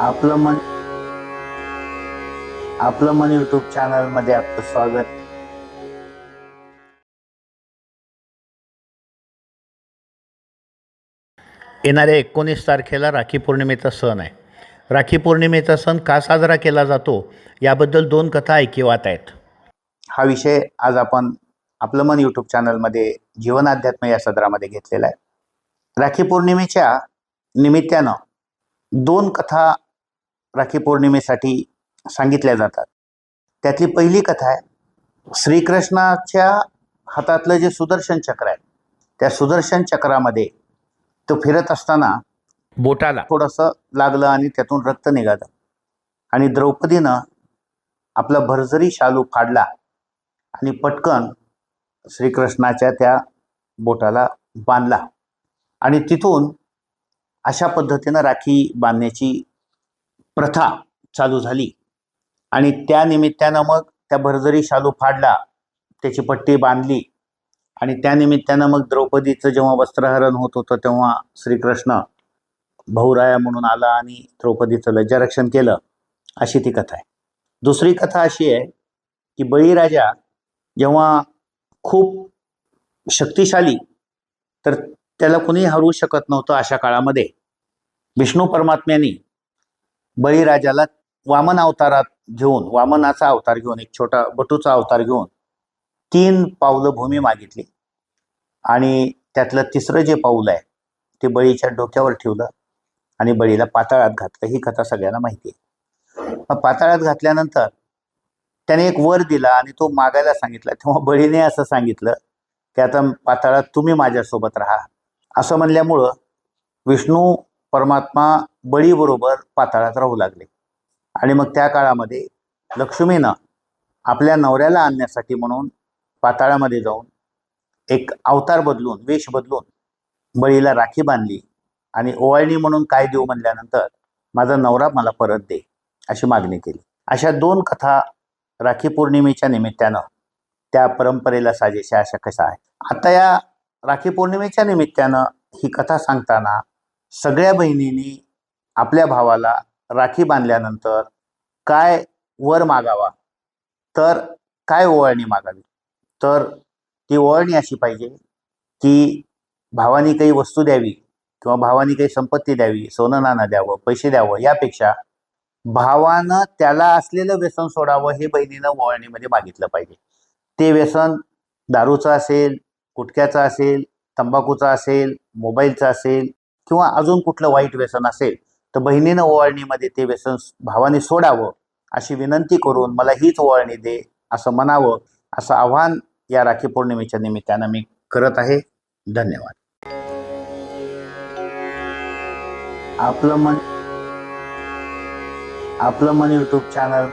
आपलं मन आपलं मन युट्यूब चॅनलमध्ये आपलं स्वागत. येणाऱ्या एकोणीस तारखेला राखी पौर्णिमेचा सण आहे. राखी पौर्णिमेचा सण का साजरा केला जातो? याबद्दल दोन कथा ऐकिवात आहेत. हा विषय आज आपण आपलं मन युट्यूब चॅनलमध्ये जीवन अध्यात्म या सदरामध्ये घेतलेला आहे. राखी पौर्णिमेच्या निमित्तानं दोन कथा राखी पौर्णिमेसाठी सांगितल्या जातात. त्यातली पहिली कथा आहे श्रीकृष्णाच्या हातातलं जे सुदर्शन चक्र आहे त्या सुदर्शन चक्रामध्ये तो फिरत असताना बोटाला. थोडंसं लागलं आणि त्यातून रक्त निघालं. आणि द्रौपदीनं आपला भरजरी शालू फाडला आणि पटकन श्रीकृष्णाच्या त्या बोटाला बांधला. आणि तिथून अशा पद्धतीनं राखी बांधण्याची प्रथा चालू झाली. आणि त्या निमित्तानं मग त्या भरजरी शालू फाडला त्याची पट्टी बांधली. आणि त्या निमित्तानं मग द्रौपदीचं जेव्हा वस्त्रहरण होत होतं तेव्हा श्रीकृष्ण भाऊराया म्हणून आला आणि द्रौपदीचं लज्जारक्षण केलं. अशी ती कथा आहे. दुसरी कथा अशी आहे की बळीराजा जेव्हा खूप शक्तिशाली तर त्याला कुणी हरवू शकत नव्हतं अशा काळामध्ये. विष्णू परमात्म्याने बळीराजाला वामन अवतारात घेऊन वामनाचा अवतार घेऊन एक छोटा बटूचा अवतार घेऊन तीन पावलं भूमी मागितली. आणि त्यातलं तिसरं जे पाऊल आहे ते बळीच्या डोक्यावर ठेवलं आणि बळीला पाताळात घातलं. ही कथा सगळ्यांना माहिती आहे. मग पाताळात घातल्यानंतर त्याने एक वर दिला आणि तो मागायला सांगितला. तेव्हा बळीने असं सांगितलं की आता पाताळात तुम्ही माझ्यासोबत राहा. असं म्हणल्यामुळं विष्णू परमात्मा बळीबरोबर पाताळात राहू लागले. आणि मग त्या काळामध्ये लक्ष्मीनं आपल्या नवऱ्याला आणण्यासाठी म्हणून पाताळामध्ये जाऊन एक अवतार बदलून वेश बदलून बळीला राखी बांधली आणि ओवाळणी म्हणून काय देऊ म्हणल्यानंतर माझा नवरा मला परत दे अशी मागणी केली. अशा दोन कथा राखी पौर्णिमेच्या निमित्तानं त्या परंपरेला साजेशा अशा कशा आहेत? आता या राखी पौर्णिमेच्या निमित्तानं ही कथा सांगताना सगळ्या बहिणींनी आपल्या भावाला राखी बांधल्यानंतर काय वर मागावा तर काय ओवाळणी मागावी? तर ती ओवाळणी अशी पाहिजे की भावानी काही वस्तू द्यावी किंवा भावानी काही संपत्ती द्यावी सोनं नाणं द्यावं पैसे द्यावं यापेक्षा भावानं त्याला असलेलं व्यसन सोडावं हे बहिणीनं ओवाळणीमध्ये मागितलं पाहिजे. ते व्यसन दारूचं असेल गुटख्याचं असेल तंबाखूचं असेल मोबाईलचं असेल किंवा अजून कुठलं वाईट व्यसन असेल तर बहिणीनं ओवाळणीमध्ये ते व्यसन भावाने सोडावं अशी विनंती करून मला हीच ओवाळणी दे असं म्हणावं असं आव्हान या राखी पौर्णिमेच्या निमित्तानं मी करत आहे. धन्यवाद. आपलं मन आपलं मन यूट्यूब चॅनल